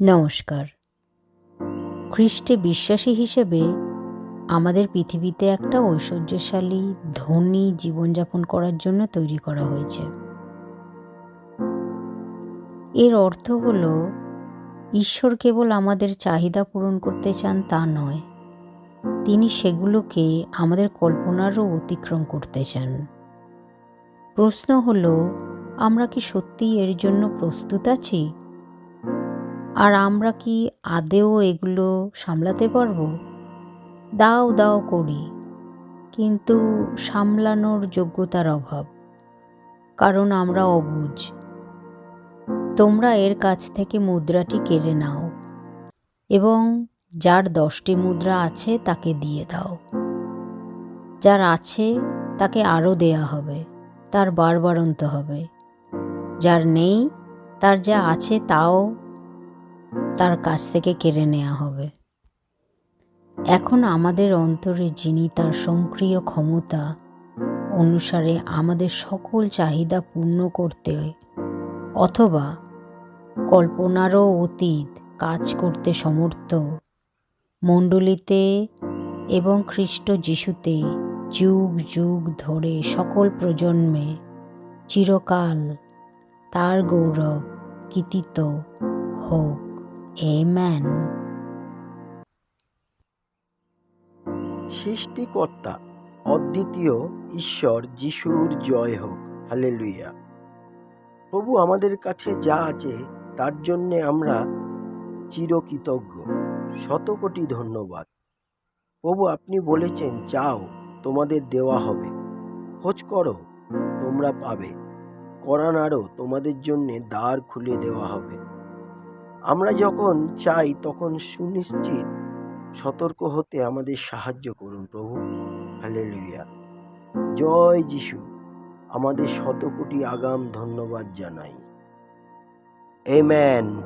নমস্কার। খ্রিস্টে বিশ্বাসী হিসেবে আমাদের পৃথিবীতে একটা ঐশ্বর্যশালী, ধনী জীবনযাপন করার জন্য তৈরি করা হয়েছে। এর অর্থ হল, ঈশ্বর কেবল আমাদের চাহিদা পূরণ করতে চান তা নয়, তিনি সেগুলোকে আমাদের কল্পনারও অতিক্রম করতে চান। প্রশ্ন হলো, আমরা কি সত্যিই এর জন্য প্রস্তুত আছি? আর আমরা কি আদেও এগুলো সামলাতে পারব? দাও দাও করি, কিন্তু সামলানোর যোগ্যতার অভাব, কারণ আমরা অবুঝ। তোমরা এর কাছ থেকে মুদ্রাটি কেড়ে নাও এবং যার দশটি মুদ্রা আছে তাকে দিয়ে দাও। যার আছে তাকে আরও দেয়া হবে, তার বারবারন্ত হবে। যার নেই, তার যা আছে তাও তার কাছ থেকে কেড়ে নেওয়া হবে। এখন আমাদের অন্তরে যিনি তার সক্রিয় ক্ষমতা অনুসারে আমাদের সকল চাহিদা পূর্ণ করতে অথবা কল্পনারও অতীত কাজ করতে সমর্থ, মণ্ডলীতে এবং খ্রিস্ট যিশুতে যুগ যুগ ধরে সকল প্রজন্মে চিরকাল তার গৌরব কৃতিত্ব হোক। Amen. সৃষ্টিকর্তা, অদ্বিতীয় ঈশ্বর যিশুর জয় হোক। হালেলুইয়া প্রভু আমাদের কাছে যা আছে, তার জন্যে আমরা চিরকৃতজ্ঞ। শত কোটি ধন্যবাদ। প্রভু, আপনি বলেছেন, চাও, তোমাদের দেওয়া হবে। খোঁজ করো, তোমরা পাবে। করা নাড়ো তোমাদের জন্যে দ্বার খুলে দেওয়া হবে। আমরা যখন চাই, তখন সুনিশ্চিত সতর্ক হতে আমাদের সাহায্য করুন প্রভু। হালেলুয়া। জয় যিশু। আমাদের শতকোটি আগাম ধন্যবাদ জানাই। এমেন